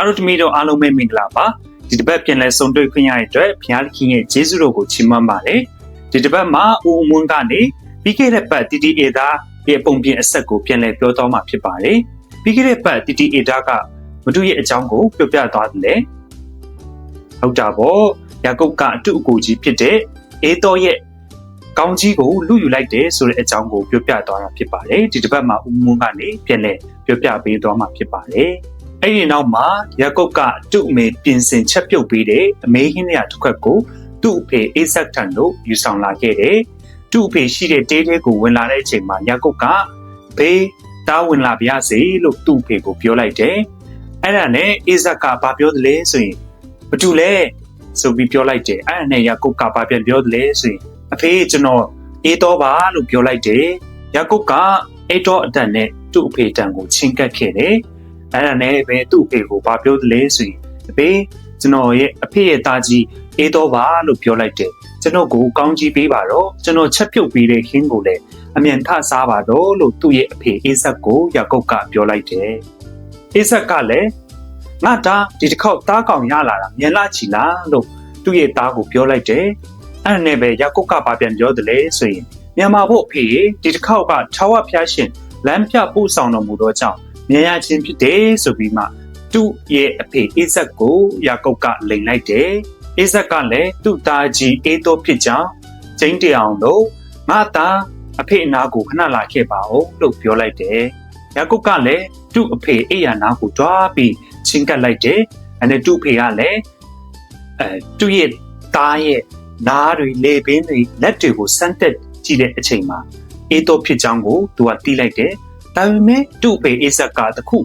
သားတို့တမီးတို့အားလုံးပဲမင်္ဂလာပါဒီတစ်ပတ်ပြန်လဲဆုံတွေ့ခွင့်ရတဲ့အတွက်ဘုရားသခင်ရဲ့ကျေးဇူးတော်ကိုချီးမွမ်းပါတယ်ဒီတစ်ပတ်မှာဦးအမွန်းကနေပြီးခဲ့တဲ့ပတ်တီတီအေသားရဲ့ပုံပြင်အဆက်ကိုပြန်လဲပြောတော့မှာဖြစ်ပါတယ်ပြီးခဲ့တဲ့ပတ်တီတီအေသားကမတူရဲ့အကြောင်းကိုပြောပြသွားတယ်ဟုတ်တာပေါ့ယာကုပ်ကအတုအကူကြီးဖြစ်တဲ့အေသောရဲ့ကောင်းကြီးကိုလူယူလိုက်တယ်ဆိုတဲ့အကြောင်းကိုပြောပြသွားတာဖြစ်ပါတယ်ဒီတစ်ပတ်မှာဦးမွန်းကနေပြန်လဲပြောပြပေးသွားမှာဖြစ်ပါတယ် အဲ့ဒီနောက်မှာယာကုပ်ကအတုအမေပြင်ဆင်ချက်ပြုတ်ပေးတဲ့အမေဟင်းရတစ်ခွက်ကိုသူ့အဖေအိဇက်ထံတို့ယူဆောင်လာခဲ့တယ်သူ့အဖေရှိတဲ့တေးသေးကိုဝင်လာတဲ့အချိန်မှာယာကုပ်ကဘေးတားဝင်လာပါရစေလို့သူ့အဖေကိုပြောလိုက်တယ်အဲ့ဒါနဲ့အိဇက်ကဘာပြောသလဲဆိုရင်ဘာတူလဲဆိုပြီးပြောလိုက်တယ်အဲ့ဒါနဲ့ယာကုပ်ကဘာပြန်ပြောသလဲဆိုရင်အဖေကျွန်တော်အေးတော့ပါလို့ပြောလိုက်တယ်ယာကုပ်ကအေးတော့အတန်နဲ့သူ့အဖေတန်ကိုချင်းကပ်ခဲ့တယ် အဲ့ဒါနဲ့ပဲသူ့အဖေကိုဘာပြောသလဲဆိုရင်အဖေကျွန်တော်ရဲ့အဖေရဲ့သားကြီးအေးတော့ပါလို့ပြောလိုက်တယ်ကျွန်တော်ကိုကောင်းကြီးပေးပါတော့ကျွန်တော်ချက်ပြုတ်ပေးတဲ့ခင်းကိုလည်းအမြန်ထစားပါတော့လို့သူ့ရဲ့အဖေအေးဆက်ကိုယာကုပ်ကပြောလိုက်တယ်အေးဆက်ကလည်းငါတာဒီတစ်ခေါက်တားကောင်ရလာတာမြန်လာချီလားလို့သူ့ရဲ့သားကိုပြောလိုက်တယ်အဲ့ဒါနဲ့ပဲယာကုပ်ကပါပြန်ပြောတယ်လေဆိုရင်မြန်မာဖို့အဖေဒီတစ်ခေါက်ကထာဝဖျားရှင်လမ်းပြပို့ဆောင်တော်မူသောကြောင့် မြင်ရခြင်းဖြစ်တယ်ဆိုပြီးမှသူ့ရဲ့အဖေအိဇက်ကိုယာကုပ်ကလိန်လိုက်တယ်အိဇက်ကလည်းသူ့သားကြီးအေးတော့ဖြစ်ကြောင်းကျင်းတအောင်လို့ငါသားအဖေအနာကိုခဏလာခဲ့ပါဦးလို့ပြောလိုက်တယ်ယာကုပ်ကလည်းသူ့အဖေအိယာနာကိုတွားပြီးချင်းကပ်လိုက်တယ်အဲ့ဒါသူ့အဖေကလည်းအဲသူ့ရဲ့သားရဲ့နားတွေလေပင်တွေလက်တွေကိုစမ်းတက်ကြည့်တဲ့အချိန်မှာအေးတော့ဖြစ်ကြောင်းကိုသူကတီးလိုက်တယ် ဒါပေမဲ့သူ့အဖေအိဇက်ကတခု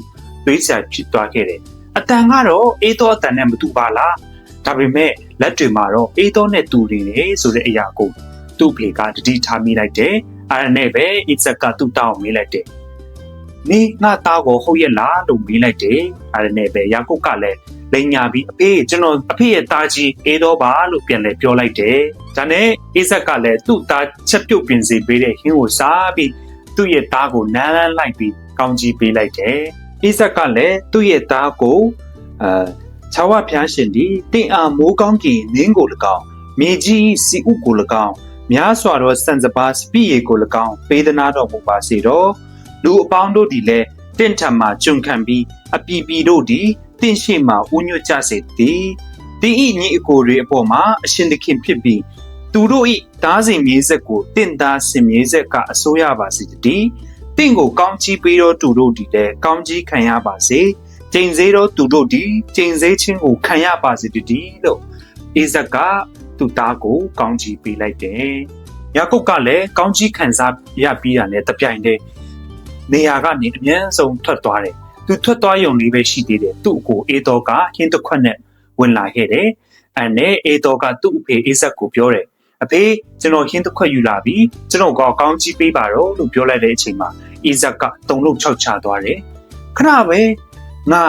ပေးချဖြစ်သွားခဲ့တယ်အတန်ကတော့အေးတော့အတန်နဲ့မတူပါလားဒါပေမဲ့လက်တွေမှာတော့အေးတော့နဲ့တူနေတယ်ဆိုတဲ့အရာကိုသူ့ဖေကတတိထားမိလိုက်တယ်အဲ့ဒါနဲ့ပဲအိဇက်ကသူ့တောင်းမေးလိုက်တယ်နေငါသားကိုဟုတ်ရဲ့လားလို့မေးလိုက်တယ်အဲ့ဒါနဲ့ပဲယာကုပ်ကလည်းလိန်ညာပြီးအဖေကျွန်တော်အဖေရဲ့သားကြီးအေးတော့ပါလို့ပြန်လဲပြောလိုက်တယ်ဒါနဲ့အိဇက်ကလည်းသူ့သားချက်ပြုတ်ပြင်စီပေးတဲ့ဟင်းကိုစားပြီး သူ့ရဲ့သားကိုနမ်းလန်းလိုက်ပြီးကောင်းကြီးပေးလိုက်တယ်အိဇက်ကလည်းသူ့ရဲ့သားကိုအာခြာဝဖျားရှင်ဒီတင့်အားမိုးကောင်းကင်နင်းကို၎င်းမြေကြီးစီဥကို၎င်းများစွာသောစံစပါစပိယေကို၎င်းပေးသနာတော်မူပါစေတော့လူအပေါင်းတို့ဒီလည်းတင့်ထံမှကျွန်ခံပြီးအပီပီတို့ဒီတင့်ရှိမှဥညွတ်ကြစေသည်တင်းဤညီအကိုတွေအပေါ်မှာအရှင်သခင်ဖြစ်ပြီး သူတို့ဤတားစဉ်မြေဆက်ကိုတင့်သားစင်မြေဆက်ကအစိုးရပါစေတည်းတင့်ကိုကောင်းချီးပေးတော့သူတို့ဒီလည်းကောင်းချီးခံရပါစေကျိန်စေတော့သူတို့ဒီကျိန်စေခြင်းကိုခံရပါစေတည်းလို့အိဇက်ကသူ့သားကိုကောင်းချီးပေးလိုက်တယ်ယာကုပ်ကလည်းကောင်းချီးခံစားရပြီးတာနဲ့တပြိုင်တည်းနေရာကနေအမြဲဆုံးထွက်သွားတယ်သူထွက်သွားရုံလေးပဲရှိသေးတယ်သူ့ကိုအေတော်ကဟင်းတစ်ခွက်နဲ့ဝင်လာခဲ့တယ်အဲနဲ့အေတော်ကသူ့အဖေအိဇက်ကိုပြောတယ် အဖေကျွန်တော်ဟင်းတစ်ခွက်ယူလာပြီကျွန်တော်ကောကောင်းကြီးပေးပါတော့လို့ပြောလိုက်တဲ့အချိန်မှာအိဇက်ကတုံလုံးချောက်ချသွားတယ်ခဏပဲငါ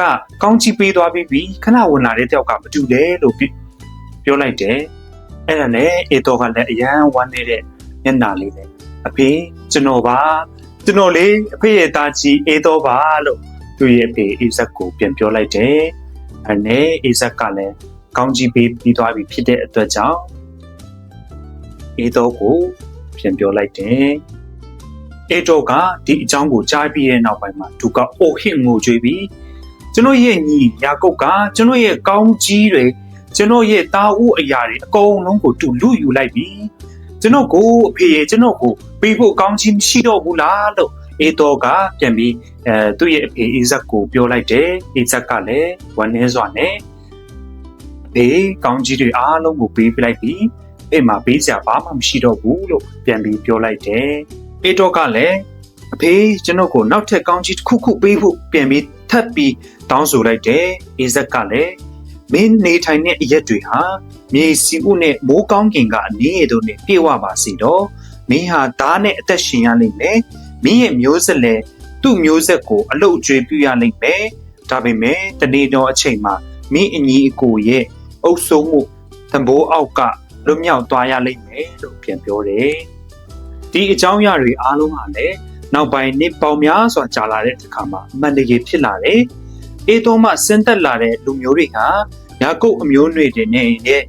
ကကောင်းကြီးပေးသွားပြီးပြီခဏဝင်လာတဲ့တယောက်ကမတူတယ်လို့ပြောလိုက်တယ်အဲ့ဒါနဲ့အေတော်ကလည်းအရန်ဝမ်းနေတဲ့မျက်နှာလေးနဲ့အဖေကျွန်တော်ပါကျွန်တော်လေအဖေရဲ့သားကြီးအေးတော့ပါလို့သူ့ရဲ့အဖေအိဇက်ကိုပြန်ပြောလိုက်တယ်။အဲနဲ့အိဇက်ကလည်းကောင်းကြီးပေးပြီးသွားပြီဖြစ်တဲ့အတွက်ကြောင့် အေးတော့ကိုပြန်ပြောလိုက်တယ်။အေးတော့ကဒီအကြောင်းကိုကြားပြီးတဲ့နောက်ပိုင်းမှာသူကအိုဟစ်ငိုကြွေးပြီးကျွန်တော်ရဲ့ညီယာကုတ်ကကျွန်တော်ရဲ့ကောင်းကြီးတွေကျွန်တော်ရဲ့တာဦးအရာတွေအကုန်လုံးကိုသူလူယူလိုက်ပြီကျွန်တော်ကိုအဖေရဲ့ကျွန်တော်ကိုပေးဖို့ကောင်းချင်မရှိတော့ဘူးလားလို့အေတော်ကပြန်ပြီးအဲသူ့ရဲ့အဖေအိဇက်ကိုပြောလိုက်တယ်အိဇက်ကလည်းဝမ်းနည်းစွာနဲ့ဘေးကောင်းကြီးတွေအားလုံးကိုပေးပလိုက်ပြီး အဲ့မှာပေးစရာဘာမှမရှိတော့ဘူးလို့ပြန်ပြီးပြောလိုက်တယ်အေတော်ကလည်းအဖေကျွန်တော်ကိုနောက်ထပ်ကောင်းကြီးတစ်ခုခုပေးဖို့ပြန်ပြီးထပ်ပြီးတောင်းဆိုလိုက်တယ်အိဇက်ကလည်းမင်းနေထိုင်တဲ့အရက်တွေဟာမြေစီဥနဲ့မိုးကောင်းကင်ကအနည်းရတို့နဲ့ပြေဝပါစေတော့မင်းဟာဓာတ်နဲ့အသက်ရှင်ရလိမ့်မယ်မင်းရဲ့မျိုးဆက်လည်းသူ့မျိုးဆက်ကိုအလုတ်ကျွေးပြရလိမ့်မယ်ဒါပေမဲ့တနေ့တော့အချိန်မှာမင်းအညီအကိုရဲ့အုပ်စိုးမှုသဘောအောက်က လွတ်မြောက်သွားရလိမ့်မယ်လို့ပြန်ပြောတယ်ဒီအကြောင်းအရာတွေအားလုံးဟာလည်းနောက်ပိုင်းနှစ်ပေါင်းများစွာကြာလာတဲ့အခါမှာအမှန်တကယ်ဖြစ်လာတယ်အေသောမှဆင်းသက်လာတဲ့လူမျိုးတွေဟာယာကုပ်အမျိုးနွေတွေနဲ့ရဲ့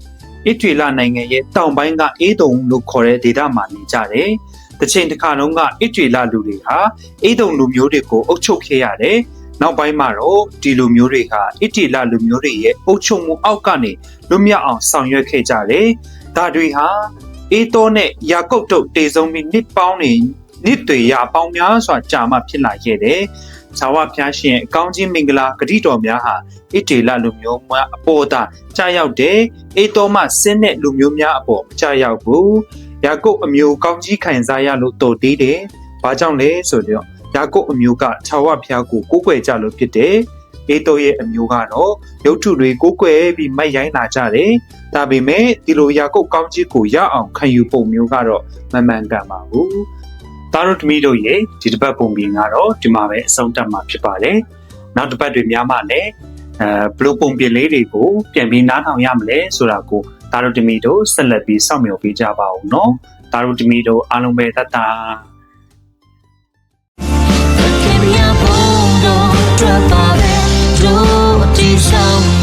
အစ်ထွေလနိုင်ငံရဲ့တောင်ပိုင်းကအေးတုံလို့ခေါ်တဲ့ဒေသမှာနေကြတယ်။တစ်ချိန်တစ်ခါလုံးကအစ်ထွေလလူတွေဟာအေးတုံလူမျိုးတွေကိုအုပ်ချုပ်ခဲ့ရတယ်။နောက်ပိုင်းမှာတော့ဒီလူမျိုးတွေဟာအစ်ထွေလလူမျိုးတွေရဲ့အုပ်ချုပ်မှုအောက်ကနေလွတ်မြောက်အောင်ဆောင်ရွက်ခဲ့ကြတယ်။ ဒါတွေဟာအေးသောနဲ့ယာကုပ်တို့တည်ဆုံပြီးနှစ်ပေါင်းနေနှစ်တွေရပေါင်းများစွာကြာမှဖြစ်လာခဲ့တယ်။ဇာဝဖျားရှင်အကောင်းကြီးမင်္ဂလာဂတိတော်များဟာဣတေလလူမျိုးများအပေါ်သာကြာရောက်တယ်။အေတော်မှဆင်းတဲ့လူမျိုးများအပေါ်မကြာရောက်ဘူး။ယာကုပ်အမျိုးကောင်းကြီးခံစားရလို့တော်သေးတယ်။ဘာကြောင့်လဲဆိုတော့ယာကုပ်အမျိုးကဇာဝဖျားကိုကိုးကွယ်ကြလို့ဖြစ်တယ်။ အေတော်ရဲ့အမျိုးကတော့ရုပ်ထုတွေကိုးကွယ်ပြီးမိုက်ရိုင်းလာကြတယ်။ဒါပေမဲ့ဒီလိုယာကုပ်ကောင်းကြီးကိုရအောင်ခံယူပုံမျိုးကတော့မမှန်ကန်ပါဘူး။သားတို့သမီးတို့ရဲ့ဒီတစ်ပတ်ပုံပြင်ကတော့ဒီမှာပဲအဆုံးသတ်မှာဖြစ်ပါတယ်။နောက်တစ်ပတ်တွေများမှလည်းအဲဘလို့ပုံပြင်လေးတွေကိုပြန်ပြီးနားထောင်ရမလဲဆိုတာကိုသားတို့သမီးတို့ဆက်လက်ပြီးစောင့်မျှော်ပေးကြပါဦးနော်။သားတို့သမီးတို့အားလုံးပဲတတ်တာ song